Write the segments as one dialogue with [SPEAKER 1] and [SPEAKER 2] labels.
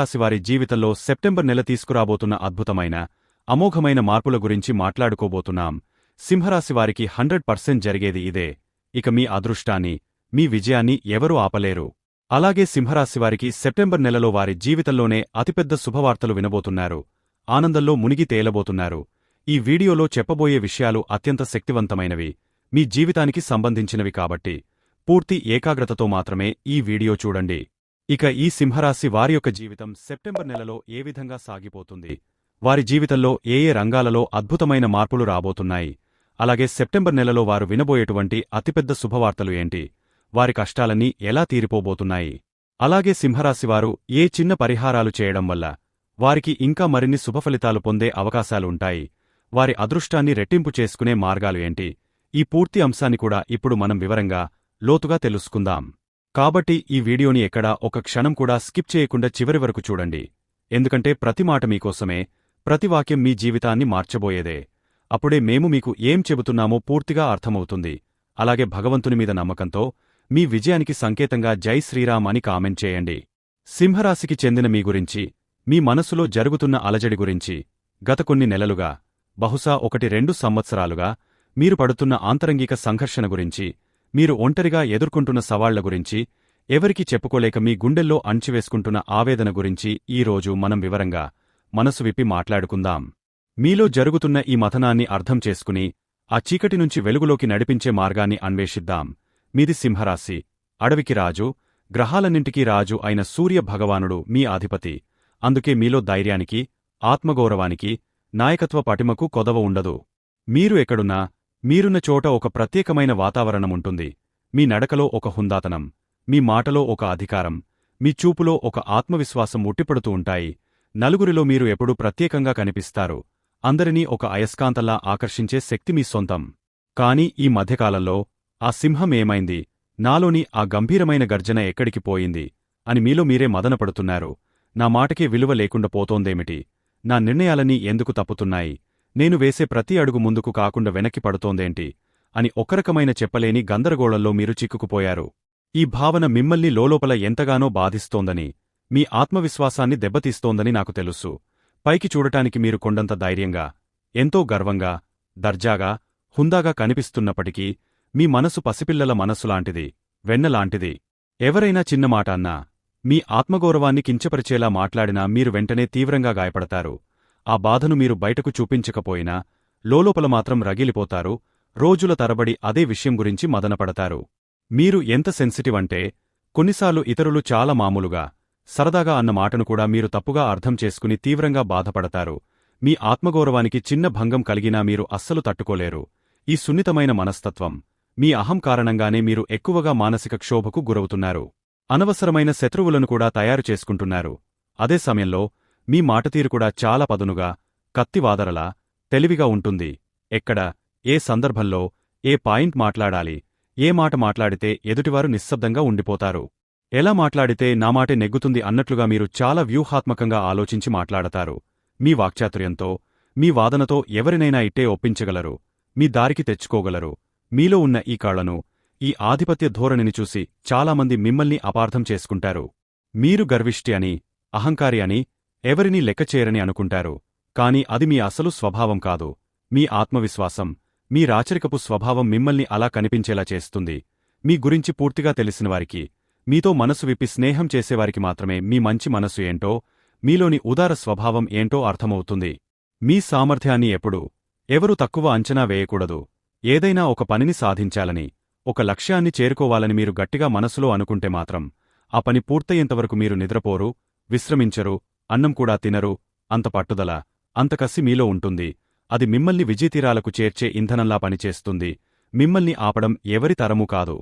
[SPEAKER 1] రాశివారి జీవితంలో సెప్టెంబర్ నెల తీసుకురాబోతున్న అద్భుతమైన అమోఘమైన మార్పుల గురించి మాట్లాడుకోబోతున్నాం. సింహరాశివారికి హండ్రెడ్ పర్సెంట్ జరిగేది ఇదే. ఇక మీ అదృష్టాన్ని మీ విజయాన్ని ఎవరూ ఆపలేరు. అలాగే సింహరాశివారికి సెప్టెంబర్ నెలలో వారి జీవితంలోనే అతిపెద్ద శుభవార్తలు వినబోతున్నారు. ఆనందంలో మునిగి తేలబోతున్నారు. ఈ వీడియోలో చెప్పబోయే విషయాలు అత్యంత శక్తివంతమైనవి. మీ జీవితానికి సంబంధించినవి కాబట్టి పూర్తి ఏకాగ్రతతో మాత్రమే ఈ వీడియో చూడండి. ఇక ఈ సింహరాశి వారి యొక్క జీవితం సెప్టెంబర్ నెలలో ఏ విధంగా సాగిపోతుంది? వారి జీవితంలో ఏ ఏ రంగాలలో అద్భుతమైన మార్పులు రాబోతున్నాయి? అలాగే సెప్టెంబర్ నెలలో వారు వినబోయేటువంటి అతిపెద్ద శుభవార్తలు ఏంటి? వారి కష్టాలన్నీ ఎలా తీరిపోబోతున్నాయి? అలాగే సింహరాశివారు ఏ చిన్న పరిహారాలు చేయడం వల్ల వారికి ఇంకా మరిన్ని శుభఫలితాలు పొందే అవకాశాలుంటాయి వారి అదృష్టాన్ని రెట్టింపు చేసుకునే మార్గాలు ఏంటి? ఈ పూర్తి అంశాన్ని కూడా ఇప్పుడు మనం వివరంగా లోతుగా తెలుసుకుందాం. కాబట్టి ఈ వీడియోని ఎక్కడా ఒక క్షణం కూడా స్కిప్ చేయకుండా చివరి వరకు చూడండి. ఎందుకంటే ప్రతి మాట మీకోసమే ప్రతి వాక్యం మీ జీవితాన్ని మార్చబోయేదే. అప్పుడే మేము మీకు ఏం చెబుతున్నామో పూర్తిగా అర్థమవుతుంది. అలాగే భగవంతుని మీద నమ్మకంతో మీ విజయానికి సంకేతంగా జై శ్రీరామ్ అని కామెంట్ చేయండి. సింహరాశికి చెందిన మీ గురించి మీ మనసులో జరుగుతున్న అలజడి గురించి గత కొన్ని నెలలుగా బహుశా ఒకటి రెండు సంవత్సరాలుగా మీరు పడుతున్న ఆంతరంగిక సంఘర్షణ గురించి మీరు ఒంటరిగా ఎదుర్కొంటున్న సవాళ్ళ గురించి ఎవరికి చెప్పుకోలేక మీ గుండెల్లో అణిచివేసుకుంటున్న ఆవేదన గురించి ఈరోజు మనం వివరంగా మనసు విప్పి మాట్లాడుకుందాం. మీలో జరుగుతున్న ఈ మథనాన్ని అర్థం చేసుకుని ఆ చీకటి నుంచి వెలుగులోకి నడిపించే మార్గాన్ని అన్వేషిద్దాం. మీది సింహరాశి. అడవికి రాజు. గ్రహాలన్నింటికీ రాజు అయిన సూర్య భగవానుడు మీ అధిపతి. అందుకే మీలో ధైర్యానికి ఆత్మగౌరవానికి నాయకత్వ పటిమకు కొదవ ఉండదు. మీరు ఎక్కడున్నా మీరున్న చోట ఒక ప్రత్యేకమైన వాతావరణముంటుంది మీ నడకలో ఒక హుందాతనం మీ మాటలో ఒక అధికారం మీ చూపులో ఒక ఆత్మవిశ్వాసం ఉట్టిపడుతూ ఉంటాయి. నలుగురిలో మీరు ఎప్పుడూ ప్రత్యేకంగా కనిపిస్తారు. అందరినీ ఒక అయస్కాంతల్లా ఆకర్షించే శక్తి మీ సొంతం. కాని ఈ మధ్యకాలంలో ఆ సింహం ఏమైంది? నాలోని ఆ గంభీరమైన గర్జన ఎక్కడికి పోయింది? అని మీలో మీరే మదనపడుతున్నారు. నా మాటకే విలువ లేకుండా పోతోందేమిటి? నా నిర్ణయాలన్నీ ఎందుకు తప్పుతున్నాయి? నేను వేసే ప్రతి అడుగు ముందుకు కాకుండా వెనక్కి పడుతోందేంటి? అని ఒకరకమైన చెప్పలేని గందరగోళంలో మీరు చిక్కుకుపోయారు. ఈ భావన మిమ్మల్ని లోలోపల ఎంతగానో బాధిస్తోందని మీ ఆత్మవిశ్వాసాన్ని దెబ్బతీస్తోందని నాకు తెలుసు. పైకి చూడటానికి మీరు కొండంత ధైర్యంగా ఎంతో గర్వంగా దర్జాగా హుందాగా కనిపిస్తున్నప్పటికీ మీ మనసు పసిపిల్లల మనసులాంటిది వెన్నలాంటిది. ఎవరైనా చిన్న మాట అన్నా మీ ఆత్మగౌరవాన్ని కించపరిచేలా మాట్లాడినా మీరు వెంటనే తీవ్రంగా గాయపడతారు. ఆ బాధను మీరు బయటకు చూపించకపోయినా లోలోపల మాత్రం రగిలిపోతారు రోజుల తరబడి అదే విషయం గురించి మదనపడతారు. మీరు ఎంత సెన్సిటివ్ అంటే కొన్నిసార్లు ఇతరులు చాలా మామూలుగా సరదాగా అన్న మాటను కూడా మీరు తప్పుగా అర్థం చేసుకుని తీవ్రంగా బాధపడతారు. మీ ఆత్మగౌరవానికి చిన్న భంగం కలిగినా మీరు అస్సలు తట్టుకోలేరు. ఈ సున్నితమైన మనస్తత్వం మీ అహం కారణంగానే మీరు ఎక్కువగా మానసిక క్షోభకు గురవుతున్నారు. అనవసరమైన శత్రువులను కూడా తయారు చేసుకుంటున్నారు. అదే సమయంలో మీ మాటతీరు కూడా చాలా పదునుగా కత్తివాదరలా తెలివిగా ఉంటుంది. ఎక్కడ ఏ సందర్భంలో ఏ పాయింట్ మాట్లాడాలి ఏ మాట మాట్లాడితే ఎదుటివారు నిశ్శబ్దంగా ఉండిపోతారు. ఎలా మాట్లాడితే నా మాటే నెగ్గుతుంది అన్నట్లుగా మీరు చాలా వ్యూహాత్మకంగా ఆలోచించి మాట్లాడతారు. మీ వాక్చాతుర్యంతో మీ వాదనతో ఎవరినైనా ఇట్టే ఒప్పించగలరు మీ దారికి తెచ్చుకోగలరు. మీలో ఉన్న ఈ కాళ్ళను ఈ ఆధిపత్య ధోరణిని చూసి చాలామంది మిమ్మల్ని అపార్థం చేసుకుంటారు. మీరు గర్విష్టి అని అహంకారి అని ఎవరినీ లెక్కచేయరని అనుకుంటారు కాని అది మీ అసలు స్వభావం కాదు మీ ఆత్మవిశ్వాసం మీ రాచరికపు స్వభావం మిమ్మల్ని అలా కనిపించేలా చేస్తుంది. మీ గురించి పూర్తిగా తెలిసినవారికి మీతో మనసు విప్పి స్నేహం చేసేవారికి మాత్రమే మీ మంచి మనసు ఏంటో మీలోని ఉదార స్వభావం ఏంటో అర్థమవుతుంది. మీ సామర్థ్యాన్ని ఎప్పుడూ ఎవరు తక్కువ అంచనా వేయకూడదు. ఏదైనా ఒక పనిని సాధించాలని ఒక లక్ష్యాన్ని చేరుకోవాలని మీరు గట్టిగా మనసులో అనుకుంటే మాత్రం ఆ పని పూర్తయ్యేంతవరకు మీరు నిద్రపోరు విశ్రమించరు అన్నం కూడా తినరు అంత పట్టుదల అంత కసి మీలో ఉంటుంది. అది మిమ్మల్ని విజయతీరాలకు చేర్చే ఇంధనంలా పనిచేస్తుంది. మిమ్మల్ని ఆపడం ఎవరి తరమూ కాదు.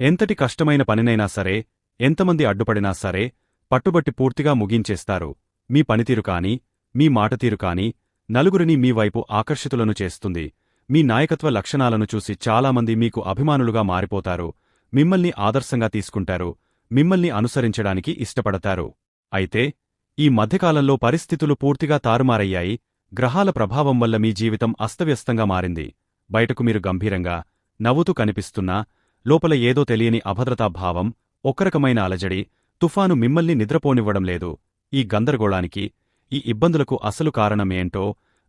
[SPEAKER 1] ఎంతటి కష్టమైన పనినైనా సరే ఎంతమంది అడ్డుపడినా సరే పట్టుబట్టి పూర్తిగా ముగించేస్తారు. మీ పనితీరు కాని మీ మాటతీరు కాని నలుగురిని మీ వైపు ఆకర్షితులను చేస్తుంది. మీ నాయకత్వ లక్షణాలను చూసి చాలామంది మీకు అభిమానులుగా మారిపోతారు. మిమ్మల్ని ఆదర్శంగా తీసుకుంటారు. మిమ్మల్ని అనుసరించడానికి ఇష్టపడతారు. అయితే ఈ మధ్యకాలంలో పరిస్థితులు పూర్తిగా తారుమారయ్యాయి. గ్రహాల ప్రభావం వల్ల మీ జీవితం అస్తవ్యస్తంగా మారింది. బయటకు మీరు గంభీరంగా నవ్వుతూ కనిపిస్తున్నా లోపల ఏదో తెలియని అభద్రతాభావం ఒక్కరకమైన అలజడి తుఫాను మిమ్మల్ని నిద్రపోనివ్వడం లేదు. ఈ గందరగోళానికి ఈ ఇబ్బందులకు అసలు కారణమేంటో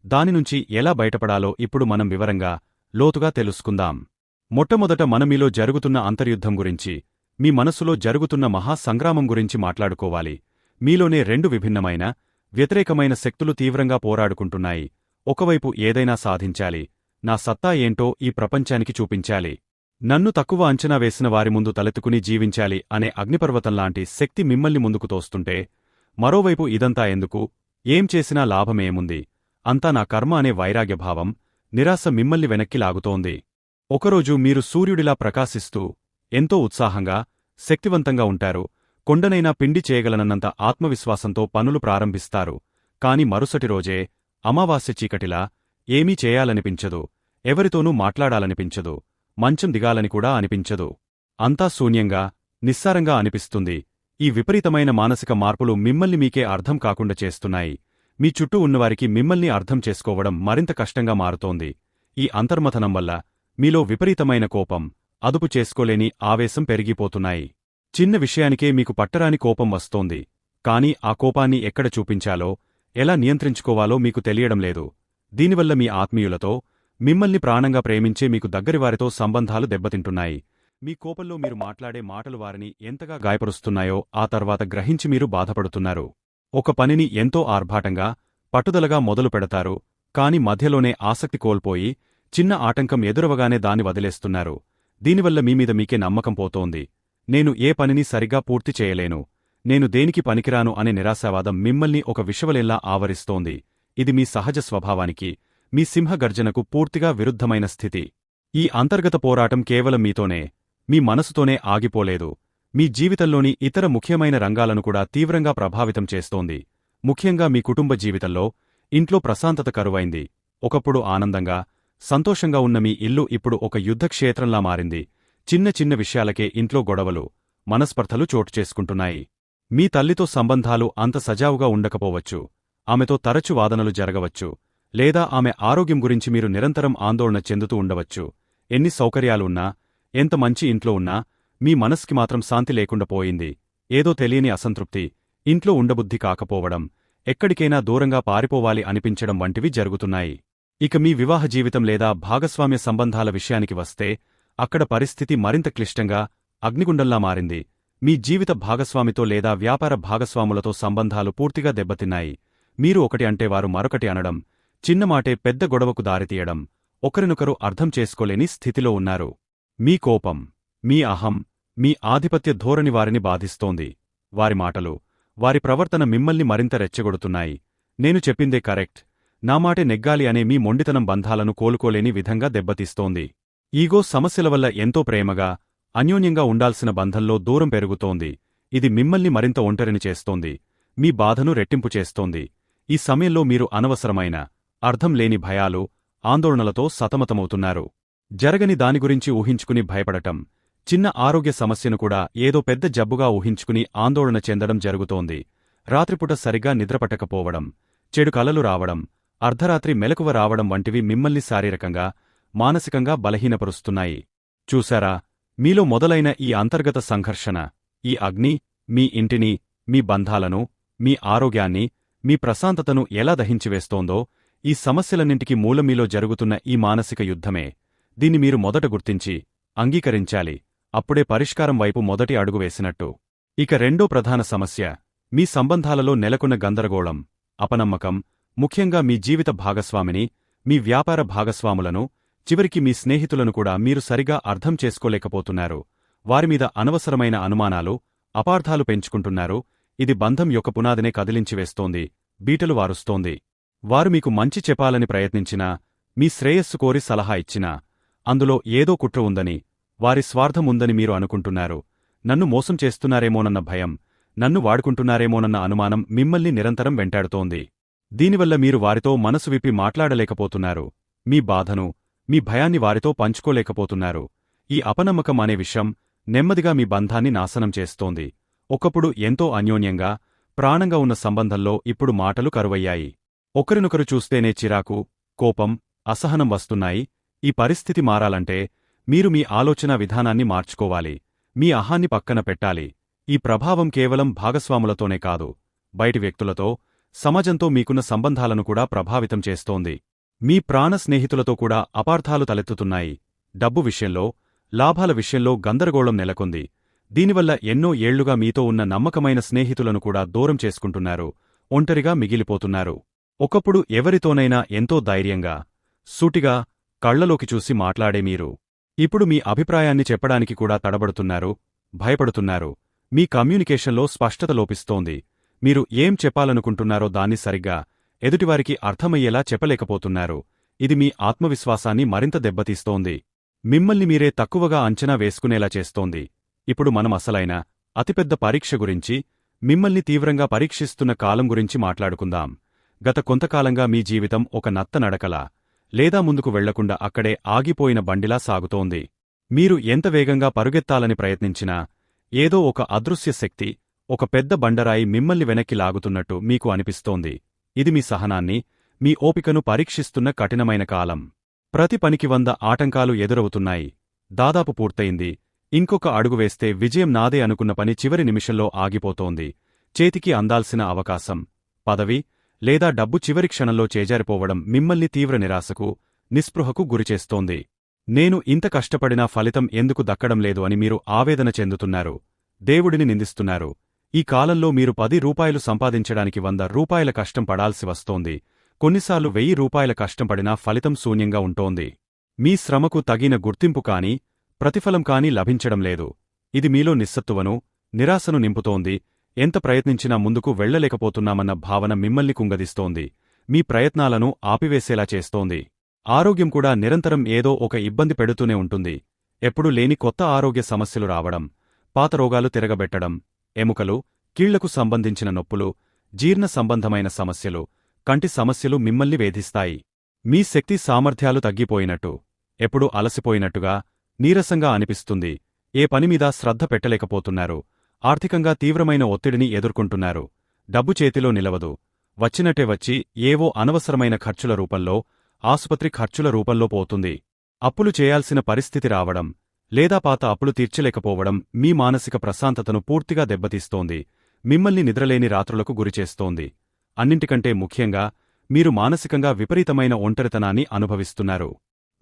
[SPEAKER 1] దానినుంచి ఎలా బయటపడాలో ఇప్పుడు మనం వివరంగా లోతుగా తెలుసుకుందాం. మొట్టమొదట మనమీలో జరుగుతున్న అంతర్యుద్ధం గురించి మీ మనస్సులో జరుగుతున్న మహా సంగ్రామం గురించి మాట్లాడుకోవాలి. మీలోనే రెండు విభిన్నమైన వ్యతిరేకమైన శక్తులు తీవ్రంగా పోరాడుకుంటున్నాయి. ఒకవైపు ఏదైనా సాధించాలి. నా సత్తా ఏంటో ఈ ప్రపంచానికి చూపించాలి. నన్ను తక్కువ అంచనా వేసిన వారి ముందు తలెత్తుకుని జీవించాలి అనే అగ్నిపర్వతంలాంటి శక్తి మిమ్మల్ని ముందుకు తోస్తుంటే మరోవైపు ఇదంతా ఎందుకు? ఏం చేసినా లాభమేముంది అంతా నా కర్మ అనే వైరాగ్యభావం నిరాశ మిమ్మల్ని వెనక్కి లాగుతోంది. ఒకరోజు మీరు సూర్యుడిలా ప్రకాశిస్తూ ఎంతో ఉత్సాహంగా శక్తివంతంగా ఉంటారు. కొండనైనా పిండి చేయగలనన్నంత ఆత్మవిశ్వాసంతో పనులు ప్రారంభిస్తారు. కాని మరుసటి రోజే అమావాస్య చీకటిలా ఏమీ చేయాలనిపించదు. ఎవరితోనూ మాట్లాడాలనిపించదు. మంచం దిగాలని కూడా అనిపించదు. అంతా శూన్యంగా నిస్సారంగా అనిపిస్తుంది. ఈ విపరీతమైన మానసిక మార్పులు మిమ్మల్ని మీకే అర్థం కాకుండా చేస్తున్నాయి. మీ చుట్టూ ఉన్నవారికి మిమ్మల్ని అర్థం చేసుకోవడం మరింత కష్టంగా మారుతోంది. ఈ అంతర్మథనం వల్ల మీలో విపరీతమైన కోపం అదుపు చేసుకోలేని ఆవేశం పెరిగిపోతున్నాయి. చిన్న విషయానికే మీకు పట్టరాని కోపం వస్తోంది. కాని ఆ కోపాన్ని ఎక్కడ చూపించాలో ఎలా నియంత్రించుకోవాలో మీకు తెలియడం లేదు. దీనివల్ల మీ ఆత్మీయులతో మిమ్మల్ని ప్రాణంగా ప్రేమించే మీకు దగ్గరివారితో సంబంధాలు దెబ్బతింటున్నాయి. మీ కోపంలో మీరు మాట్లాడే మాటలు వారిని ఎంతగా గాయపరుస్తున్నాయో ఆ తర్వాత గ్రహించి మీరు బాధపడుతున్నారు. ఒక పనిని ఎంతో ఆర్భాటంగా పట్టుదలగా మొదలు పెడతారు కాని మధ్యలోనే ఆసక్తి కోల్పోయి చిన్న ఆటంకం ఎదురవగానే దాన్ని వదిలేస్తున్నారు. దీనివల్ల మీమీద మీకే నమ్మకం పోతోంది. నేను ఏ పనిని సరిగా పూర్తి చేయలేను. నేను దేనికి పనికిరాను అనే నిరాశావాదం మిమ్మల్ని ఒక విషవలెల్లా ఆవరిస్తోంది. ఇది మీ సహజ స్వభావానికి మీ సింహగర్జనకు పూర్తిగా విరుద్ధమైన స్థితి. ఈ అంతర్గత పోరాటం కేవలం మీతోనే మీ మనసుతోనే ఆగిపోలేదు. మీ జీవితంలోని ఇతర ముఖ్యమైన రంగాలను కూడా తీవ్రంగా ప్రభావితం చేస్తోంది. ముఖ్యంగా మీ కుటుంబ జీవితంలో ఇంట్లో ప్రశాంతత కరువైంది. ఒకప్పుడు ఆనందంగా సంతోషంగా ఉన్న మీ ఇల్లు ఇప్పుడు ఒక యుద్ధక్షేత్రంలా మారింది. చిన్న చిన్న విషయాలకే ఇంట్లో గొడవలు మనస్పర్ధలు చోటు చేసుకుంటున్నాయి. మీ తల్లితో సంబంధాలు అంత సజావుగా ఉండకపోవచ్చు. ఆమెతో తరచు వాదనలు జరగవచ్చు. లేదా ఆమె ఆరోగ్యం గురించి మీరు నిరంతరం ఆందోళన చెందుతూ ఉండవచ్చు. ఎన్ని సౌకర్యాలున్నా ఎంత మంచి ఇంట్లో ఉన్నా మీ మనస్కి మాత్రం శాంతి లేకుండా పోయింది. ఏదో తెలియని అసంతృప్తి ఇంట్లో ఉండబుద్ధి కాకపోవడం ఎక్కడికైనా దూరంగా పారిపోవాలి అనిపించడం వంటివి జరుగుతున్నాయి. ఇక మీ వివాహ జీవితం లేదా భాగస్వామ్య సంబంధాల విషయానికి వస్తే అక్కడ పరిస్థితి మరింత క్లిష్టంగా అగ్నిగుండంలా మారింది. మీ జీవిత భాగస్వామితో లేదా వ్యాపార భాగస్వాములతో సంబంధాలు పూర్తిగా దెబ్బతిన్నాయి. మీరు ఒకటి అంటే వారు మరొకటి అనడం చిన్నమాటే పెద్ద గొడవకు దారితీయడం ఒకరినొకరు అర్థం చేసుకోలేని స్థితిలో ఉన్నారు. మీ కోపం మీ అహం మీ ఆధిపత్య ధోరణి వారిని బాధిస్తోంది. వారి మాటలు వారి ప్రవర్తన మిమ్మల్ని మరింత రెచ్చగొడుతున్నాయి. నేను చెప్పిందే కరెక్ట్. నా మాటే నెగ్గాలి అనే మీ మొండితనం బంధాలను కోలుకోలేని విధంగా దెబ్బతీస్తోంది. ఈగో సమస్యల వల్ల ఎంతో ప్రేమగా అన్యోన్యంగా ఉండాల్సిన బంధంలో దూరం పెరుగుతోంది. ఇది మిమ్మల్ని మరింత ఒంటరిని చేస్తోంది. మీ బాధను రెట్టింపు చేస్తోంది. ఈ సమయంలో మీరు అనవసరమైన అర్థం లేని భయాలు ఆందోళనలతో సతమతమవుతున్నారు. జరగని దాని గురించి ఊహించుకుని భయపడటం చిన్న ఆరోగ్య సమస్యను కూడా ఏదో పెద్ద జబ్బుగా ఊహించుకుని ఆందోళన చెందడం జరుగుతోంది. రాత్రిపూట సరిగా నిద్రపట్టకపోవడం చెడు కలలు రావడం అర్ధరాత్రి మెలకువ రావడం వంటివి మిమ్మల్ని శారీరకంగా మానసికంగా బలహీనపరుస్తున్నాయి. చూశారా? మీలో మొదలైన ఈ అంతర్గత సంఘర్షణ ఈ అగ్ని మీ ఇంటిని మీ బంధాలను మీ ఆరోగ్యాన్ని మీ ప్రశాంతతను ఎలా దహించివేస్తోందో ఈ సమస్యలన్నింటికి మూలమీలో జరుగుతున్న ఈ మానసిక యుద్ధమే. దీన్ని మీరు మొదట గుర్తించి అంగీకరించాలి. అప్పుడే పరిష్కారం వైపు మొదటి అడుగు వేసినట్టు. ఇక రెండో ప్రధాన సమస్య మీ సంబంధాలలో నెలకొన్న గందరగోళం అపనమ్మకం ముఖ్యంగా మీ జీవిత భాగస్వామిని మీ వ్యాపార భాగస్వాములను చివరికి మీ స్నేహితులను కూడా మీరు సరిగా అర్థం చేసుకోలేకపోతున్నారు. వారిమీద అనవసరమైన అనుమానాలు అపార్థాలు పెంచుకుంటున్నారు. ఇది బంధం యొక్క పునాదినే కదిలించివేస్తోంది బీటలు వారుస్తోంది. వారు మీకు మంచి చెప్పాలని ప్రయత్నించినా మీ శ్రేయస్సు కోరి సలహా ఇచ్చినా అందులో ఏదో కుట్ర ఉందని వారి స్వార్థముందని మీరు అనుకుంటున్నారు. నన్ను మోసం చేస్తున్నారేమోనన్న భయం నన్ను వాడుకుంటున్నారేమోనన్న అనుమానం మిమ్మల్ని నిరంతరం వెంటాడుతోంది. దీనివల్ల మీరు వారితో మనసు విప్పి మాట్లాడలేకపోతున్నారు. మీ బాధను మీ భయాన్ని వారితో పంచుకోలేకపోతున్నారు. ఈ అపనమ్మకం అనే విషయం నెమ్మదిగా మీ బంధాన్ని నాశనం చేస్తోంది. ఒకప్పుడు ఎంతో అన్యోన్యంగా ప్రాణంగా ఉన్న సంబంధంలో ఇప్పుడు మాటలు కరువయ్యాయి. ఒకరినొకరు చూస్తేనే చిరాకు కోపం అసహనం వస్తున్నాయి. ఈ పరిస్థితి మారాలంటే మీరు మీ ఆలోచనా విధానాన్ని మార్చుకోవాలి. మీ అహాన్ని పక్కన పెట్టాలి. ఈ ప్రభావం కేవలం భాగస్వాములతోనే కాదు బయటి వ్యక్తులతో సమాజంతో మీకున్న సంబంధాలను కూడా ప్రభావితం చేస్తోంది. మీ ప్రాణ స్నేహితులతో కూడా అపార్థాలు తలెత్తుతున్నాయి. డబ్బు విషయంలో లాభాల విషయంలో గందరగోళం నెలకొంది. దీనివల్ల ఎన్నో ఏళ్ళుగా మీతో ఉన్న నమ్మకమైన స్నేహితులను కూడా దూరం చేసుకుంటున్నారు. ఒంటరిగా మిగిలిపోతున్నారు. ఒకప్పుడు ఎవరితోనైనా ఎంతో ధైర్యంగా సూటిగా కళ్ళలోకి చూసి మాట్లాడే మీరు. ఇప్పుడు మీ అభిప్రాయాన్ని చెప్పడానికి కూడా తడబడుతున్నారు భయపడుతున్నారు. మీ కమ్యూనికేషన్లో స్పష్టత లోపిస్తోంది. మీరు ఏం చెప్పాలనుకుంటున్నారో దాన్ని సరిగ్గా ఎదుటివారికి అర్థమయ్యేలా చెప్పలేకపోతున్నారు. ఇది మీ ఆత్మవిశ్వాసాన్ని మరింత దెబ్బతీస్తోంది. మిమ్మల్ని మీరే తక్కువగా అంచనా వేసుకునేలా చేస్తోంది. ఇప్పుడు మనం అసలైన అతిపెద్ద పరీక్ష గురించి మిమ్మల్ని తీవ్రంగా పరీక్షిస్తున్న కాలం గురించి మాట్లాడుకుందాం. గత కొంతకాలంగా మీ జీవితం ఒక నత్త నడకలా లేదా ముందుకు వెళ్ళకుండా అక్కడే ఆగిపోయిన బండిలా సాగుతోంది. మీరు ఎంత వేగంగా పరుగెత్తాలని ప్రయత్నించినా ఏదో ఒక అదృశ్య శక్తి ఒక పెద్ద బండరాయి మిమ్మల్ని వెనక్కి లాగుతున్నట్టు మీకు అనిపిస్తోంది. ఇది మీ సహనాన్ని మీ ఓపికను పరీక్షిస్తున్న కఠినమైన కాలం. ప్రతి పనికి వంద ఆటంకాలు ఎదురవుతున్నాయి. దాదాపు పూర్తయింది. ఇంకొక అడుగు వేస్తే విజయం నాదే అనుకున్న పని చివరి నిమిషంలో ఆగిపోతోంది. చేతికి అందాల్సిన అవకాశం. పదవి లేదా డబ్బు చివరి క్షణంలో చేజారిపోవడం మిమ్మల్ని తీవ్ర నిరాశకు నిస్పృహకు గురిచేస్తోంది. నేను ఇంత కష్టపడినా ఫలితం ఎందుకు దక్కడం లేదు అని మీరు ఆవేదన చెందుతున్నారు. దేవుడిని నిందిస్తున్నారు. ఈ కాలంలో మీరు పది రూపాయలు సంపాదించడానికి వంద రూపాయల కష్టం పడాల్సి వస్తోంది. కొన్నిసార్లు వెయ్యి రూపాయల కష్టం పడినా ఫలితం శూన్యంగా ఉంటోంది. మీ శ్రమకు తగిన గుర్తింపు కాని ప్రతిఫలం కాని లభించడం లేదు. ఇది మీలో నిస్సత్తువను నిరాశను నింపుతోంది. ఎంత ప్రయత్నించినా ముందుకు వెళ్ళలేకపోతున్నామన్న భావన మిమ్మల్ని కుంగదిస్తోంది. మీ ప్రయత్నాలను ఆపివేసేలా చేస్తోంది. ఆరోగ్యం కూడా నిరంతరం ఏదో ఒక ఇబ్బంది పెడుతూనే ఉంటుంది. ఎప్పుడూ లేని కొత్త ఆరోగ్య సమస్యలు రావడం పాత రోగాలు తిరగబెట్టడం ఎముకలు కీళ్ళకు సంబంధించిన నొప్పులు జీర్ణ సంబంధమైన సమస్యలు కంటి సమస్యలు మిమ్మల్ని వేధిస్తాయి. మీ శక్తి సామర్థ్యాలు తగ్గిపోయినట్టు ఎప్పుడు అలసిపోయినట్టుగా నీరసంగా అనిపిస్తుంది. ఏ పనిమీద శ్రద్ధ పెట్టలేకపోతున్నారు. ఆర్థికంగా తీవ్రమైన ఒత్తిడిని ఎదుర్కొంటున్నారు. డబ్బు చేతిలో నిలవదు. వచ్చినట్టే వచ్చి ఏవో అనవసరమైన ఖర్చుల రూపంలో ఆసుపత్రి ఖర్చుల రూపంలో పోతుంది. అప్పులు చేయాల్సిన పరిస్థితి రావడం లేదా పాత అప్పులు తీర్చలేకపోవడం మీ మానసిక ప్రశాంతతను పూర్తిగా దెబ్బతీస్తోంది. మిమ్మల్ని నిద్రలేని రాత్రులకు గురిచేస్తోంది. అన్నింటికంటే ముఖ్యంగా మీరు మానసికంగా విపరీతమైన ఒంటరితనాన్ని అనుభవిస్తున్నారు.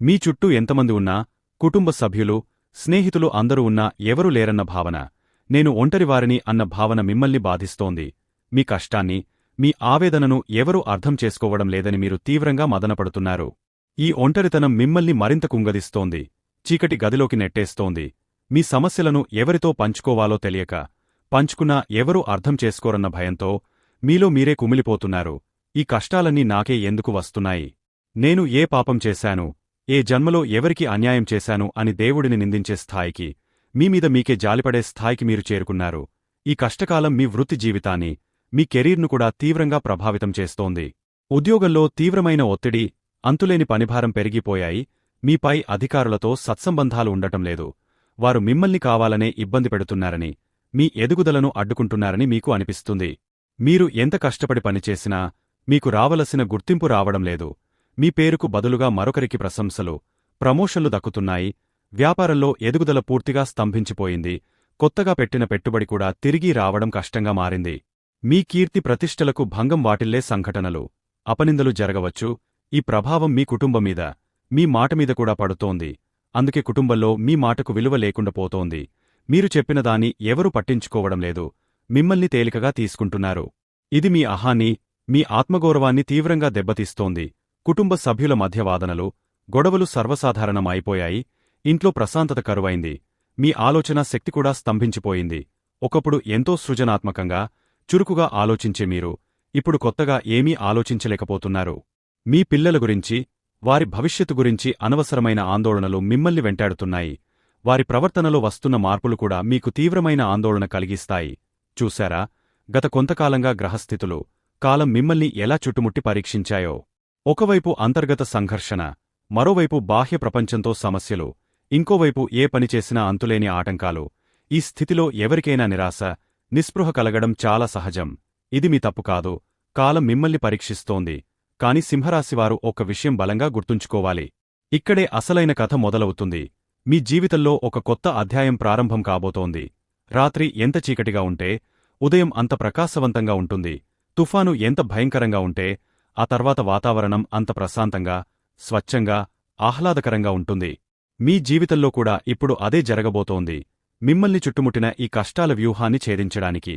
[SPEAKER 1] మీ చుట్టూ ఎంతమంది ఉన్నా కుటుంబ సభ్యులు స్నేహితులు అందరూ ఉన్నా ఎవరూ లేరన్న భావన. నేను ఒంటరివారిని అన్న భావన మిమ్మల్ని బాధిస్తోంది. మీ కష్టాన్ని మీ ఆవేదనను ఎవరూ అర్థం చేసుకోవడం లేదని మీరు తీవ్రంగా మదనపడుతున్నారు. ఈ ఒంటరితనం మిమ్మల్ని మరింత కుంగదిస్తోంది. చీకటి గదిలోకి నెట్టేస్తోంది. మీ సమస్యలను ఎవరితో పంచుకోవాలో తెలియక పంచుకున్నా ఎవరూ అర్థం చేసుకోరన్న భయంతో మీలో మీరే కుమిలిపోతున్నారు. ఈ కష్టాలన్నీ నాకే ఎందుకు వస్తున్నాయి? నేను ఏ పాపం చేశాను? ఏ జన్మలో ఎవరికి అన్యాయం చేశాను అని దేవుడిని నిందించే స్థాయికి మీమీద మీకే జాలిపడే స్థాయికి మీరు చేరుకున్నారు. ఈ కష్టకాలం మీ వృత్తి జీవితాన్ని మీ కెరీర్ను కూడా తీవ్రంగా ప్రభావితం చేస్తోంది. ఉద్యోగంలో తీవ్రమైన ఒత్తిడి అంతులేని పనిభారం పెరిగిపోయాయి. మీపై అధికారులతో సత్సంబంధాలు ఉండటం లేదు. వారు మిమ్మల్ని కావాలనే ఇబ్బంది పెడుతున్నారని మీ ఎదుగుదలను అడ్డుకుంటున్నారని మీకు అనిపిస్తుంది. మీరు ఎంత కష్టపడి పనిచేసినా మీకు రావలసిన గుర్తింపు రావడం లేదు. మీ పేరుకు బదులుగా మరొకరికి ప్రశంసలు ప్రమోషన్లు దక్కుతున్నాయి. వ్యాపారంలో ఎదుగుదల పూర్తిగా స్తంభించిపోయింది. కొత్తగా పెట్టిన పెట్టుబడి కూడా తిరిగి రావడం కష్టంగా మారింది. మీ కీర్తి ప్రతిష్టలకు భంగం వాటిల్లే సంఘటనలు. అపనిందలు జరగవచ్చు. ఈ ప్రభావం మీ కుటుంబం మీద మీ మాటమీద కూడా పడుతోంది. అందుకే కుటుంబంలో మీ మాటకు విలువ లేకుండా పోతోంది. మీరు చెప్పిన దాన్ని ఎవరూ పట్టించుకోవడం లేదు. మిమ్మల్ని తేలికగా తీసుకుంటున్నారు. ఇది మీ అహాన్ని మీ ఆత్మగౌరవాన్ని తీవ్రంగా దెబ్బతీస్తోంది. కుటుంబ సభ్యుల మధ్య వాదనలు గొడవలు సర్వసాధారణం అయిపోయాయి ఇంట్లో ప్రశాంతత కరువైంది. మీ ఆలోచన శక్తి కూడా స్తంభించిపోయింది. ఒకప్పుడు ఎంతో సృజనాత్మకంగా చురుకుగా ఆలోచించే మీరు ఇప్పుడు కొత్తగా ఏమీ ఆలోచించలేకపోతున్నారు. మీ పిల్లల గురించి వారి భవిష్యత్తు గురించి అనవసరమైన ఆందోళనలు మిమ్మల్ని వెంటాడుతున్నాయి. వారి ప్రవర్తనలో వస్తున్న మార్పులు కూడా మీకు తీవ్రమైన ఆందోళన కలిగిస్తాయి. చూశారా? గత కొంతకాలంగా గ్రహస్థితులు కాలం మిమ్మల్ని ఎలా చుట్టుముట్టి పరీక్షించాయో. ఒకవైపు అంతర్గత సంఘర్షణ మరోవైపు బాహ్య ప్రపంచంతో సమస్యలు ఇంకోవైపు ఏ పనిచేసినా అంతులేని ఆటంకాలు. ఈ స్థితిలో ఎవరికైనా నిరాశ నిస్పృహ కలగడం చాలా సహజం. ఇది మీ తప్పు కాదు. కాలం మిమ్మల్ని పరీక్షిస్తోంది. కాని సింహరాశివారు ఒక విషయం బలంగా గుర్తుంచుకోవాలి. ఇక్కడే అసలైన కథ మొదలవుతుంది. మీ జీవితంలో ఒక కొత్త అధ్యాయం ప్రారంభం కాబోతోంది. రాత్రి ఎంత చీకటిగా ఉంటే ఉదయం అంత ప్రకాశవంతంగా ఉంటుంది. తుఫాను ఎంత భయంకరంగా ఉంటే ఆ తర్వాత వాతావరణం అంత ప్రశాంతంగా స్వచ్ఛంగా ఆహ్లాదకరంగా ఉంటుంది. మీ జీవితంలో కూడా ఇప్పుడు అదే జరగబోతోంది. మిమ్మల్ని చుట్టుముట్టిన ఈ కష్టాల వ్యూహాన్ని ఛేదించడానికి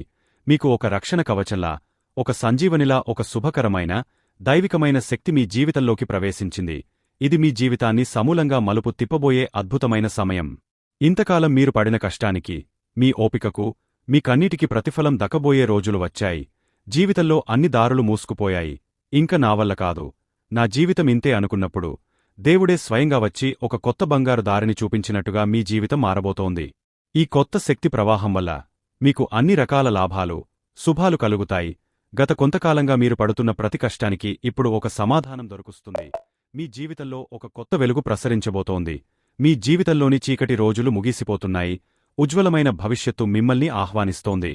[SPEAKER 1] మీకు ఒక రక్షణ కవచంలా ఒక సంజీవనిలా ఒక శుభకరమైన దైవికమైన శక్తి మీ జీవితంలోకి ప్రవేశించింది. ఇది మీ జీవితాన్ని సమూలంగా మలుపు తిప్పబోయే అద్భుతమైన సమయం. ఇంతకాలం మీరు పడిన కష్టానికి మీ ఓపికకు మీ కన్నీటికి ప్రతిఫలం దక్కబోయే రోజులు వచ్చాయి. జీవితంలో అన్ని దారులు మూసుకుపోయాయి. ఇంక నావల్ల కాదు. నా జీవితం ఇంతే అనుకున్నప్పుడు దేవుడే స్వయంగా వచ్చి ఒక కొత్త బంగారు దారిని చూపించినట్టుగా మీ జీవితం మారబోతోంది. ఈ కొత్త శక్తి ప్రవాహం వల్ల మీకు అన్ని రకాల లాభాలు శుభాలు కలుగుతాయి. గత కొంతకాలంగా మీరు పడుతున్న ప్రతి కష్టానికి ఇప్పుడు ఒక సమాధానం దొరుకుస్తుంది. మీ జీవితంలో ఒక కొత్త వెలుగు ప్రసరించబోతోంది. మీ జీవితంలోని చీకటి రోజులు ముగిసిపోతున్నాయి. ఉజ్వలమైన భవిష్యత్తు మిమ్మల్ని ఆహ్వానిస్తోంది.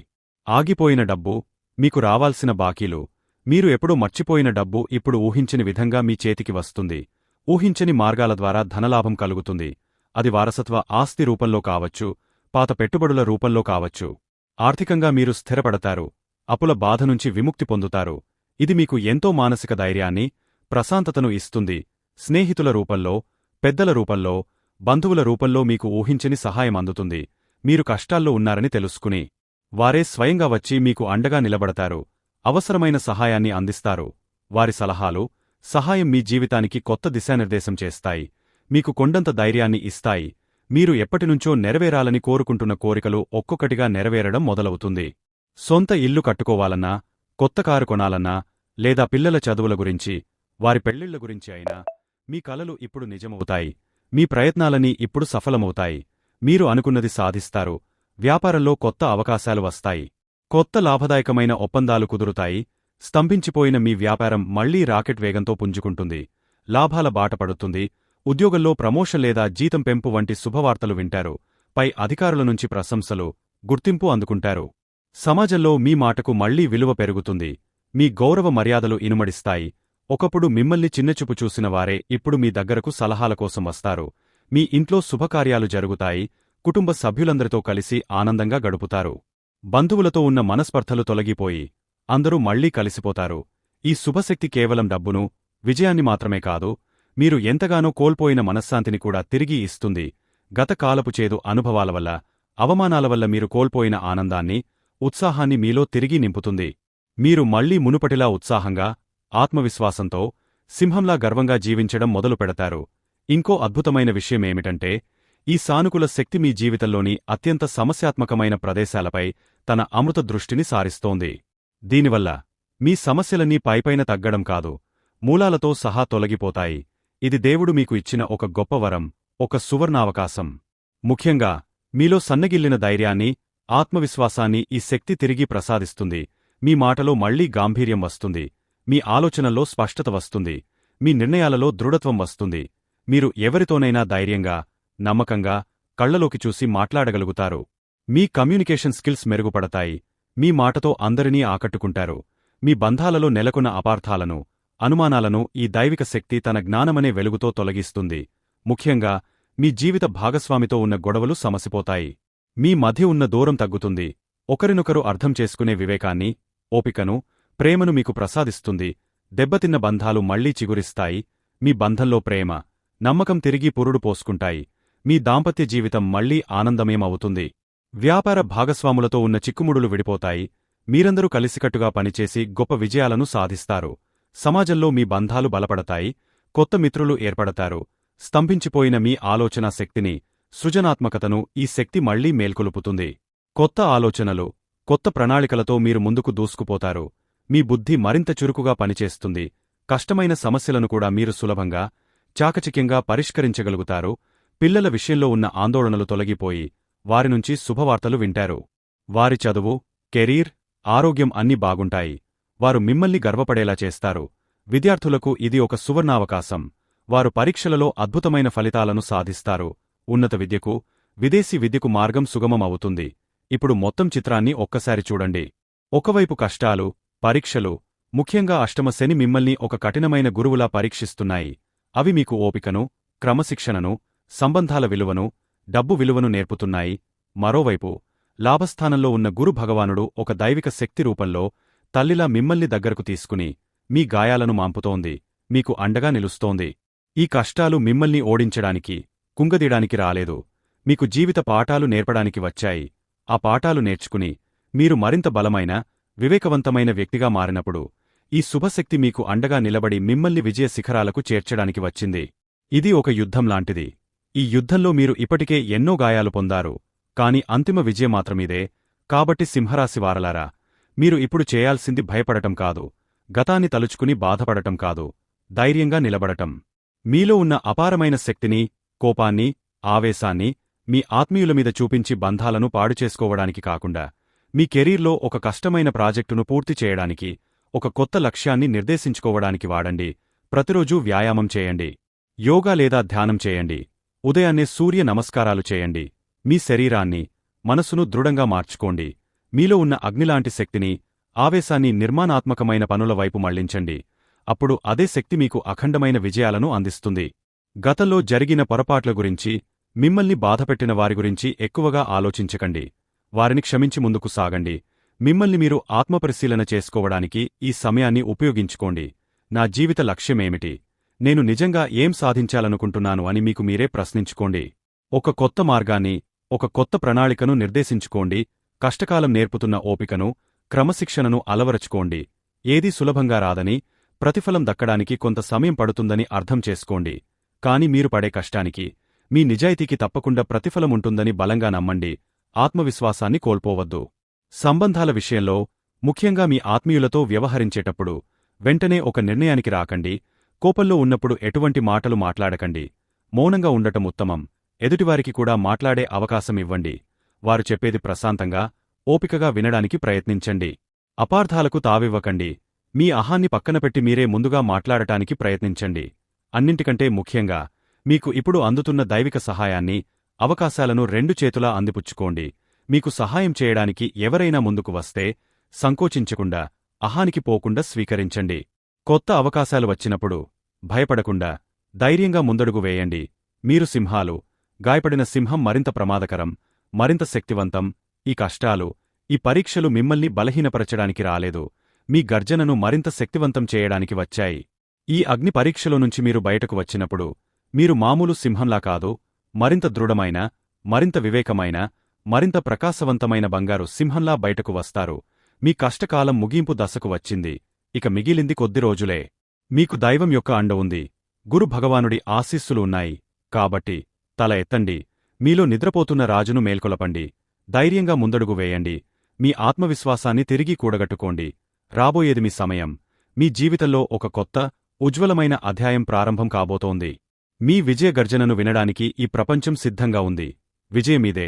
[SPEAKER 1] ఆగిపోయిన డబ్బు మీకు రావాల్సిన బాకీలు మీరు ఎప్పుడూ మర్చిపోయిన డబ్బు ఇప్పుడు ఊహించని విధంగా మీ చేతికి వస్తుంది. ఊహించని మార్గాల ద్వారా ధనలాభం కలుగుతుంది. అది వారసత్వ ఆస్తి రూపంలో కావచ్చు పాత పెట్టుబడుల రూపంలో కావచ్చు. ఆర్థికంగా మీరు స్థిరపడతారు. అపుల బాధ నుంచి విముక్తి పొందుతారు. ఇది మీకు ఎంతో మానసిక ధైర్యాన్ని ప్రశాంతతను ఇస్తుంది. స్నేహితుల రూపంలో పెద్దల రూపంలో బంధువుల రూపంలో మీకు ఊహించని సహాయం అందుతుంది. మీరు కష్టాల్లో ఉన్నారని తెలుసుకుని వారే స్వయంగా వచ్చి మీకు అండగా నిలబడతారు. అవసరమైన సహాయాన్ని అందిస్తారు. వారి సలహాలు సహాయం మీ జీవితానికి కొత్త దిశానిర్దేశం చేస్తాయి. మీకు కొండంత ధైర్యాన్ని ఇస్తాయి. మీరు ఎప్పటినుంచో నెరవేరాలని కోరుకుంటున్న కోరికలు ఒక్కొక్కటిగా నెరవేరడం మొదలవుతుంది. సొంత ఇల్లు కట్టుకోవాలన్నా కొత్త కారు కొనాలన్నా లేదా పిల్లల చదువుల గురించి వారి పెళ్ళిళ్ళ గురించి అయినా మీ కలలు ఇప్పుడు నిజమవుతాయి. మీ ప్రయత్నాలని ఇప్పుడు సఫలమవుతాయి. మీరు అనుకున్నది సాధిస్తారు. వ్యాపారంలో కొత్త అవకాశాలు వస్తాయి. కొత్త లాభదాయకమైన ఒప్పందాలు కుదురుతాయి. స్తంభించిపోయిన మీ వ్యాపారం మళ్ళీ రాకెట్ వేగంతో పుంజుకుంటుంది. లాభాల బాట పడుతుంది. ఉద్యోగంలో ప్రమోషన్ లేదా జీతం పెంపు వంటి శుభవార్తలు వింటారు. పై అధికారుల నుంచి ప్రశంసలు గుర్తింపు అందుకుంటారు. సమాజంలో మీ మాటకు మళ్ళీ విలువ పెరుగుతుంది. మీ గౌరవ మర్యాదలు ఇనుమడిస్తాయి. ఒకప్పుడు మిమ్మల్ని చిన్నచూపు చూసిన వారే ఇప్పుడు మీ దగ్గరకు సలహాల కోసం వస్తారు. మీ ఇంట్లో శుభకార్యాలు జరుగుతాయి. కుటుంబ సభ్యులందరితో కలిసి ఆనందంగా గడుపుతారు. బంధువులతో ఉన్న మనస్పర్ధలు తొలగిపోయి అందరూ మళ్ళీ కలిసిపోతారు. ఈ శుభశక్తి కేవలం డబ్బును విజయాన్ని మాత్రమే కాదు మీరు ఎంతగానో కోల్పోయిన మనశ్శాంతిని కూడా తిరిగి ఇస్తుంది. గత కాలపు చేదు అనుభవాల వల్ల అవమానాల వల్ల మీరు కోల్పోయిన ఆనందాన్ని ఉత్సాహాన్ని మీలో తిరిగి నింపుతుంది. మీరు మళ్ళీ మునుపటిలా ఉత్సాహంగా ఆత్మవిశ్వాసంతో సింహంలా గర్వంగా జీవించడం మొదలు పెడతారు. ఇంకో అద్భుతమైన విషయమేమిటంటే ఈ సానుకూల శక్తి మీ జీవితంలోని అత్యంత సమస్యాత్మకమైన ప్రదేశాలపై తన అమృత దృష్టిని సారిస్తోంది. దీనివల్ల మీ సమస్యలన్నీ పైపైన తగ్గడం కాదు మూలాలతో సహా తొలగిపోతాయి. ఇది దేవుడు మీకు ఇచ్చిన ఒక గొప్ప వరం ఒక సువర్ణావకాశం. ముఖ్యంగా మీలో సన్నగిల్లిన ధైర్యాన్ని ఆత్మవిశ్వాసాన్ని ఈ శక్తి తిరిగి ప్రసాదిస్తుంది. మీ మాటలో మళ్ళీ గాంభీర్యం వస్తుంది. మీ ఆలోచనల్లో స్పష్టత వస్తుంది. మీ నిర్ణయాలలో దృఢత్వం వస్తుంది. మీరు ఎవరితోనైనా ధైర్యంగా నమ్మకంగా కళ్ళలోకి చూసి మాట్లాడగలుగుతారు. మీ కమ్యూనికేషన్ స్కిల్స్ మెరుగుపడతాయి. మీ మాటతో అందరినీ ఆకట్టుకుంటారు. మీ బంధాలలో నెలకొన్న అపార్థాలను అనుమానాలను ఈ దైవిక శక్తి తన జ్ఞానమనే వెలుగుతో తొలగిస్తుంది. ముఖ్యంగా మీ జీవిత భాగస్వామితో ఉన్న గొడవలు సమసిపోతాయి. మీ మధ్య ఉన్న దూరం తగ్గుతుంది. ఒకరినొకరు అర్థం చేసుకునే వివేకాన్ని ఓపికను ప్రేమను మీకు ప్రసాదిస్తుంది. దెబ్బతిన్న బంధాలు మళ్ళీ చిగురిస్తాయి. మీ బంధంలో ప్రేమ నమ్మకం తిరిగి పురుడు పోసుకుంటాయి. మీ దాంపత్య జీవితం మళ్ళీ ఆనందమేమవుతుంది వ్యాపార భాగస్వాములతో ఉన్న చిక్కుముడులు విడిపోతాయి. మీరందరూ కలిసికట్టుగా పనిచేసి గొప్ప విజయాలను సాధిస్తారు. సమాజంలో మీ బంధాలు బలపడతాయి. కొత్త మిత్రులు ఏర్పడతారు. స్తంభించిపోయిన మీ ఆలోచనా శక్తిని సృజనాత్మకతను ఈ శక్తి మళ్ళీ మేల్కొలుపుతుంది. కొత్త ఆలోచనలు కొత్త ప్రణాళికలతో మీరు ముందుకు దూసుకుపోతారు. మీ బుద్ధి మరింత చురుకుగా పనిచేస్తుంది. కష్టమైన సమస్యలను కూడా మీరు సులభంగా చాకచక్యంగా పరిష్కరించగలుగుతారు. పిల్లల విషయంలో ఉన్న ఆందోళనలు తొలగిపోయి వారినుంచి శుభవార్తలు వింటారు. వారి చదువు కెరీర్ ఆరోగ్యం అన్నీ బాగుంటాయి. వారు మిమ్మల్ని గర్వపడేలా చేస్తారు. విద్యార్థులకు ఇది ఒక సువర్ణావకాశం. వారు పరీక్షలలో అద్భుతమైన ఫలితాలను సాధిస్తారు. ఉన్నత విద్యకు విదేశీ విద్యకు మార్గం సుగమం అవుతుంది ఇప్పుడు మొత్తం చిత్రాన్ని ఒక్కసారి చూడండి. ఒకవైపు కష్టాలు పరీక్షలు ముఖ్యంగా అష్టమ శని మిమ్మల్ని ఒక కఠినమైన గురువులా పరీక్షిస్తున్నాయి. అవి మీకు ఓపికను క్రమశిక్షణను సంబంధాల విలువను డబ్బు విలువను నేర్పుతున్నాయి. మరోవైపు లాభస్థానంలో ఉన్న గురు భగవానుడు ఒక దైవిక శక్తి రూపంలో తల్లిలా మిమ్మల్ని దగ్గరకు తీసుకుని మీ గాయాలను మాంపుతోంది. మీకు అండగా నిలుస్తోంది. ఈ కష్టాలు మిమ్మల్ని ఓడించడానికి కుంగదీయడానికి రాలేదు. మీకు జీవిత పాఠాలు నేర్పడానికి వచ్చాయి. ఆ పాఠాలు నేర్చుకుని మీరు మరింత బలమైన వివేకవంతమైన వ్యక్తిగా మారినప్పుడు ఈ శుభశక్తి మీకు అండగా నిలబడి మిమ్మల్ని విజయ శిఖరాలకు చేర్చడానికి వచ్చింది. ఇది ఒక యుద్ధం లాంటిది. ఈ యుద్ధంలో మీరు ఇప్పటికే ఎన్నో గాయాలు పొందారు. కాని అంతిమ విజయం మాత్రమిదే. కాబట్టి సింహరాశివారలారా మీరు ఇప్పుడు చేయాల్సింది భయపడటం కాదు. గతాన్ని తలుచుకుని బాధపడటం కాదు. ధైర్యంగా నిలబడటం. మీలో ఉన్న అపారమైన శక్తిని కోపాన్ని ఆవేశాన్ని మీ ఆత్మీయుల మీద చూపించి బంధాలను పాడుచేసుకోవడానికి కాకుండా మీ కెరీర్లో ఒక కష్టమైన ప్రాజెక్టును పూర్తి చేయడానికి ఒక కొత్త లక్ష్యాన్ని నిర్దేశించుకోవడానికి వాడండి. ప్రతిరోజూ వ్యాయామం చేయండి. యోగా లేదా ధ్యానం చేయండి. ఉదయాన్నే సూర్య నమస్కారాలు చేయండి. మీ శరీరాన్ని మనసును దృఢంగా మార్చుకోండి. మీలో ఉన్న అగ్నిలాంటి శక్తిని ఆవేశాన్ని నిర్మాణాత్మకమైన పనుల వైపు మళ్ళించండి. అప్పుడు అదే శక్తి మీకు అఖండమైన విజయాలను అందిస్తుంది. గతంలో జరిగిన పొరపాట్ల గురించి మిమ్మల్ని బాధపెట్టిన వారి గురించి ఎక్కువగా ఆలోచించకండి. వారిని క్షమించి ముందుకు సాగండి. మిమ్మల్ని మీరు ఆత్మపరిశీలన చేసుకోవడానికి ఈ సమయాన్ని ఉపయోగించుకోండి. నా జీవిత లక్ష్యమేమిటి? నేను నిజంగా ఏం సాధించాలనుకుంటున్నాను అని మీకు మీరే ప్రశ్నించుకోండి. ఒక కొత్త మార్గాన్ని ఒక కొత్త ప్రణాళికను నిర్దేశించుకోండి. కష్టకాలం నేర్పుతున్న ఓపికను క్రమశిక్షణను అలవరచుకోండి. ఏదీ సులభంగా రాదని ప్రతిఫలం దక్కడానికి కొంత సమయం పడుతుందని అర్థం చేసుకోండి. కాని మీరు పడే కష్టానికి మీ నిజాయితీకి తప్పకుండా ప్రతిఫలముంటుందని బలంగా నమ్మండి. ఆత్మవిశ్వాసాన్ని కోల్పోవద్దు. సంబంధాల విషయంలో ముఖ్యంగా మీ ఆత్మీయులతో వ్యవహరించేటప్పుడు వెంటనే ఒక నిర్ణయానికి రాకండి. కోపంలో ఉన్నప్పుడు ఎటువంటి మాటలు మాట్లాడకండి. మౌనంగా ఉండటం ఉత్తమం. ఎదుటివారికి కూడా మాట్లాడే అవకాశం ఇవ్వండి. వారు చెప్పేది ప్రశాంతంగా ఓపికగా వినడానికి ప్రయత్నించండి. అపార్థాలకు తావివ్వకండి. మీ అహాన్ని పక్కనపెట్టి మీరే ముందుగా మాట్లాడటానికి ప్రయత్నించండి. అన్నింటికంటే ముఖ్యంగా మీకు ఇప్పుడు అందుతున్న దైవిక సహాయాన్ని అవకాశాలను రెండు చేతులా అందిపుచ్చుకోండి. మీకు సహాయం చేయడానికి ఎవరైనా ముందుకు వస్తే సంకోచించకుండా అహానికి పోకుండా స్వీకరించండి. కొత్త అవకాశాలు వచ్చినప్పుడు భయపడకుండా ధైర్యంగా ముందడుగు వేయండి. మీరు సింహాలు గాయపడిన సింహం మరింత ప్రమాదకరం మరింత శక్తివంతం ఈ కష్టాలు ఈ పరీక్షలు మిమ్మల్ని బలహీనపరచడానికి రాలేదు. మీ గర్జనను మరింత శక్తివంతం చేయడానికి వచ్చాయి. ఈ అగ్ని పరీక్షలో నుంచి మీరు బయటకు వచ్చినప్పుడు మీరు మామూలు సింహంలా కాదు మరింత దృఢమైన మరింత వివేకమైన మరింత ప్రకాశవంతమైన బంగారు సింహంలా బయటకు వస్తారు. మీ కష్టకాలం ముగింపు దశకు వచ్చింది. ఇక మిగిలింది కొద్ది రోజులే. మీకు దైవం యొక్క అండ ఉంది. గురు భగవానుడి ఆశీస్సులు ఉన్నాయి. కాబట్టి తల ఎత్తండి. మీలో నిద్రపోతున్న రాజును మేల్కొలపండి. ధైర్యంగా ముందడుగు వేయండి. మీ ఆత్మవిశ్వాసాన్ని తిరిగి కూడగట్టుకోండి. రాబోయేది మీ సమయం. మీ జీవితంలో ఒక కొత్త ఉజ్వలమైన అధ్యాయం ప్రారంభం కాబోతోంది. మీ విజయ గర్జనను వినడానికి ఈ ప్రపంచం సిద్ధంగా ఉంది. విజయమీదే.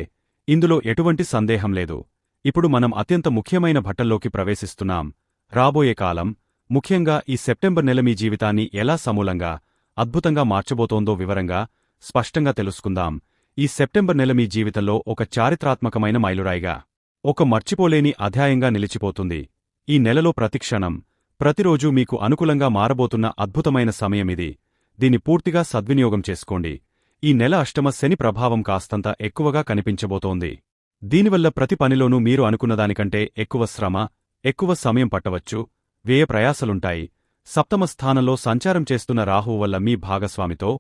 [SPEAKER 1] ఇందులో ఎటువంటి సందేహం లేదు. ఇప్పుడు మనం అత్యంత ముఖ్యమైన భట్టల్లోకి ప్రవేశిస్తున్నాం. రాబోయే కాలం ముఖ్యంగా ఈ సెప్టెంబర్ నెల మీ జీవితాన్ని ఎలా సమూలంగా అద్భుతంగా మార్చబోతోందో వివరంగా స్పష్టంగా తెలుసుకుందాం. ఈ సెప్టెంబర్ నెల మీ జీవితంలో ఒక చారిత్రాత్మకమైన మైలురాయిగా ఒక మర్చిపోలేని అధ్యాయంగా నిలిచిపోతుంది. ఈ నెలలో ప్రతిక్షణం ప్రతిరోజూ మీకు అనుకూలంగా మారబోతున్న అద్భుతమైన సమయమిది. దీన్ని పూర్తిగా సద్వినియోగం చేసుకోండి. ఈ నెల అష్టమ శని ప్రభావం కాస్తంత ఎక్కువగా కనిపించబోతోంది. దీనివల్ల ప్రతి పనిలోనూ మీరు అనుకున్నదానికంటే ఎక్కువ శ్రమ ఎక్కువ సమయం పట్టవచ్చు. వ్యయ ప్రయాసలుంటాయి. సప్తమ స్థానంలో సంచారం చేస్తున్న రాహువు వల్ల మీ భాగస్వామితో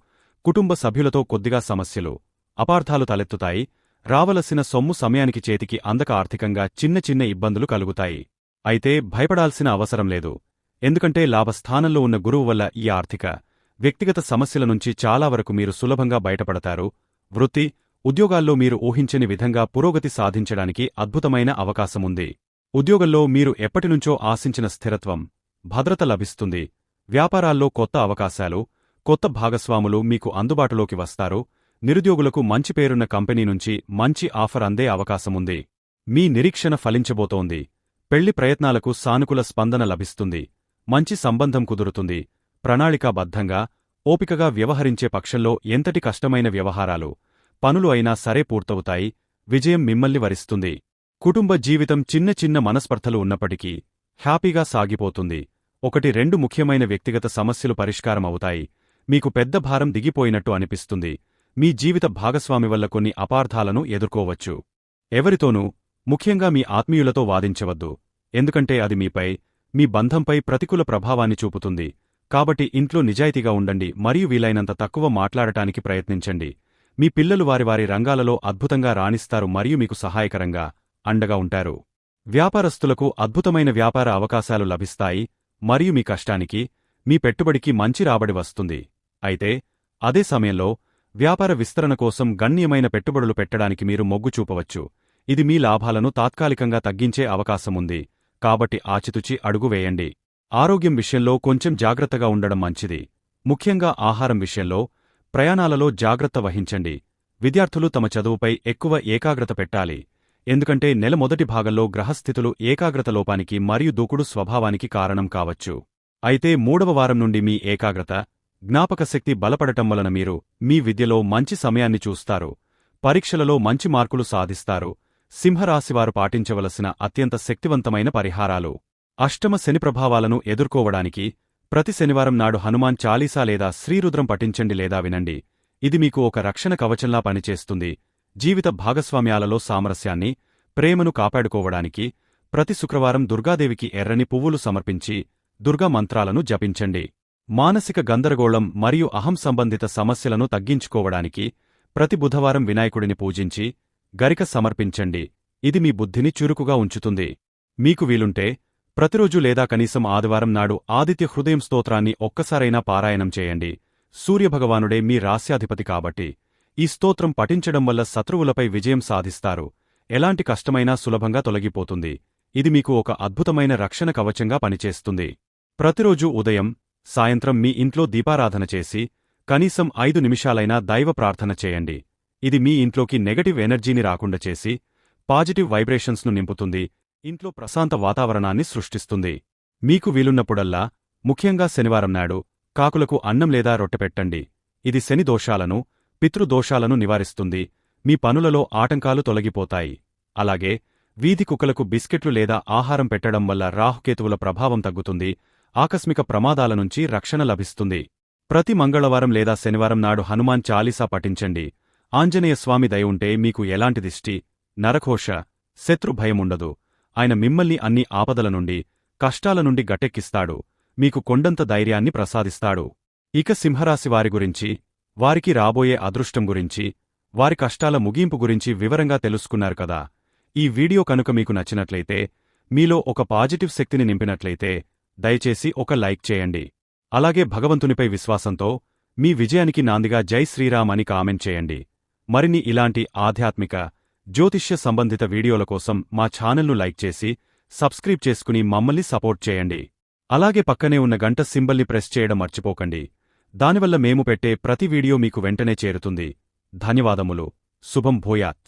[SPEAKER 1] కుటుంబ సభ్యులతో కొద్దిగా సమస్యలు అపార్థాలు తలెత్తుతాయి. రావలసిన సొమ్ము సమయానికి చేతికి అందక ఆర్థికంగా చిన్న చిన్న ఇబ్బందులు కలుగుతాయి. అయితే భయపడాల్సిన అవసరం లేదు. ఎందుకంటే లాభస్థానంలో ఉన్న గురువు వల్ల ఈ ఆర్థిక వ్యక్తిగత సమస్యల నుంచి చాలా వరకు మీరు సులభంగా బయటపడతారు. వృత్తి ఉద్యోగాల్లో మీరు ఊహించని విధంగా పురోగతి సాధించడానికి అద్భుతమైన అవకాశముంది. ఉద్యోగంలో మీరు ఎప్పటినుంచో ఆశించిన స్థిరత్వం భద్రత లభిస్తుంది. వ్యాపారాల్లో కొత్త అవకాశాలు కొత్త భాగస్వాములు మీకు అందుబాటులోకి వస్తారు. నిరుద్యోగులకు మంచి పేరున్న కంపెనీ నుంచి మంచి ఆఫర్ అందే అవకాశముంది. మీ నిరీక్షణ ఫలించబోతోంది. పెళ్ళి ప్రయత్నాలకు సానుకూల స్పందన లభిస్తుంది. మంచి సంబంధం కుదురుతుంది. ప్రణాళికాబద్ధంగా ఓపికగా వ్యవహరించే పక్షంలో ఎంతటి కష్టమైన వ్యవహారాలు పనులు అయినా సరే పూర్తవుతాయి. విజయం మిమ్మల్ని వరిస్తుంది. కుటుంబ జీవితం చిన్న చిన్న మనస్పర్ధలు ఉన్నప్పటికీ హ్యాపీగా సాగిపోతుంది. ఒకటి రెండు ముఖ్యమైన వ్యక్తిగత సమస్యలు పరిష్కారమవుతాయి మీకు పెద్ద భారం దిగిపోయినట్టు అనిపిస్తుంది. మీ జీవిత భాగస్వామి వల్ల కొన్ని అపార్థాలను ఎదుర్కోవచ్చు. ఎవరితోనూ ముఖ్యంగా మీ ఆత్మీయులతో వాదించవద్దు. ఎందుకంటే అది మీపై మీ బంధంపై ప్రతికూల ప్రభావాన్ని చూపుతుంది. కాబట్టి ఇంట్లో నిజాయితీగా ఉండండి మరియు వీలైనంత తక్కువ మాట్లాడటానికి ప్రయత్నించండి. మీ పిల్లలు వారి వారి రంగాలలో అద్భుతంగా రాణిస్తారు మరియు మీకు సహాయకరంగా అండగా ఉంటారు. వ్యాపారస్తులకు అద్భుతమైన వ్యాపార అవకాశాలు లభిస్తాయి మరియు మీ కష్టానికి మీ పెట్టుబడికి మంచి రాబడి వస్తుంది. అయితే అదే సమయంలో వ్యాపార విస్తరణ కోసం గణ్యమైన పెట్టుబడులు పెట్టడానికి మీరు మొగ్గు చూపవచ్చు. ఇది మీ లాభాలను తాత్కాలికంగా తగ్గించే అవకాశముంది. కాబట్టి ఆచితుచి అడుగు వేయండి. ఆరోగ్యం విషయంలో కొంచెం జాగ్రత్తగా ఉండడం మంచిది. ముఖ్యంగా ఆహారం విషయంలో ప్రయాణాలలో జాగ్రత్త వహించండి. విద్యార్థులు తమ చదువుపై ఎక్కువ ఏకాగ్రత పెట్టాలి. ఎందుకంటే నెల మొదటి భాగంలో గ్రహస్థితులు ఏకాగ్రత లోపానికి మరియు దూకుడు స్వభావానికి కారణం కావచ్చు. అయితే మూడవ వారం నుండి మీ ఏకాగ్రత జ్ఞాపకశక్తి బలపడటం వలన మీరు మీ విద్యలో మంచి సమయాన్ని చూస్తారు. పరీక్షలలో మంచి మార్కులు సాధిస్తారు. సింహరాశివారు పాటించవలసిన అత్యంత శక్తివంతమైన పరిహారాలు. అష్టమ శని ప్రభావాలను ఎదుర్కోవడానికి ప్రతి శనివారం నాడు హనుమాన్ చాలీసా లేదా శ్రీరుద్రం పఠించండి లేదా వినండి. ఇది మీకు ఒక రక్షణ కవచంలా పనిచేస్తుంది. జీవిత భాగస్వామ్యాలలో సామరస్యాన్ని ప్రేమను కాపాడుకోవడానికి ప్రతి శుక్రవారం దుర్గాదేవికి ఎర్రని పువ్వులు సమర్పించి దుర్గా మంత్రాలను జపించండి. మానసిక గందరగోళం మరియు అహం సంబంధిత సమస్యలను తగ్గించుకోవడానికి ప్రతి బుధవారం వినాయకుడిని పూజించి గరిక సమర్పించండి. ఇది మీ బుద్ధిని చురుకుగా ఉంచుతుంది. మీకు వీలుంటే ప్రతిరోజు లేదా కనీసం ఆదివారం నాడు ఆదిత్య హృదయం స్తోత్రాన్ని ఒక్కసారైనా పారాయణం చేయండి. సూర్యభగవానుడే మీ రాస్యాధిపతి కాబట్టి ఈ స్తోత్రం పఠించడం వల్ల శత్రువులపై విజయం సాధిస్తారు. ఎలాంటి కష్టమైనా సులభంగా తొలగిపోతుంది. ఇది మీకు ఒక అద్భుతమైన రక్షణ కవచంగా పనిచేస్తుంది. ప్రతిరోజు ఉదయం సాయంత్రం మీ ఇంట్లో దీపారాధన చేసి కనీసం ఐదు నిమిషాలైనా దైవ ప్రార్థన చేయండి. ఇది మీ ఇంట్లోకి నెగటివ్ ఎనర్జీని రాకుండా చేసి పాజిటివ్ వైబ్రేషన్స్ను నింపుతుంది ఇంట్లో ప్రశాంత వాతావరణాన్ని సృష్టిస్తుంది. మీకు వీలున్నప్పుడల్లా ముఖ్యంగా శనివారం నాడు కాకులకు అన్నం లేదా రొట్టె పెట్టండి. ఇది శని దోషాలను పితృదోషాలను నివారిస్తుంది. మీ పనులలో ఆటంకాలు తొలగిపోతాయి. అలాగే వీధి కుక్కలకు బిస్కెట్లు లేదా ఆహారం పెట్టడం వల్ల రాహుకేతువుల ప్రభావం తగ్గుతుంది ఆకస్మిక ప్రమాదాల నుంచి రక్షణ లభిస్తుంది. ప్రతి మంగళవారం లేదా శనివారం నాడు హనుమాన్ చాలీసా పఠించండి. ఆంజనేయస్వామి దయ ఉంటే మీకు ఎలాంటి దిష్టి నరఘోష శత్రు భయముండదు. ఆయన మిమ్మల్ని అన్ని ఆపదల నుండి కష్టాల నుండి గట్టెక్కిస్తాడు. మీకు కొండంత ధైర్యాన్ని ప్రసాదిస్తాడు. ఇక సింహరాశి వారి గురించి వారికి రాబోయే అదృష్టం గురించి వారి కష్టాల ముగింపు గురించి వివరంగా తెలుసుకున్నారు కదా. ఈ వీడియో కనుక మీకు నచ్చినట్లయితే మీలో ఒక పాజిటివ్ శక్తిని నింపినట్లయితే దయచేసి ఒక లైక్ చేయండి. అలాగే భగవంతునిపై విశ్వాసంతో మీ విజయానికి నాందిగా జై శ్రీరామ్ అని కామెంట్ చేయండి. మరిన్ని ఇలాంటి ఆధ్యాత్మిక జ్యోతిష్య సంబంధిత వీడియోల కోసం మా ఛానల్ను లైక్ చేసి సబ్స్క్రైబ్ చేసుకుని మమ్మల్ని సపోర్ట్ చేయండి. అలాగే పక్కనే ఉన్న గంట సింబల్ని ప్రెస్ చేయడం మర్చిపోకండి. దానివల్ల మేము పెట్టే ప్రతి వీడియో మీకు వెంటనే చేరుతుంది. ధన్యవాదములు. శుభం భూయాత్.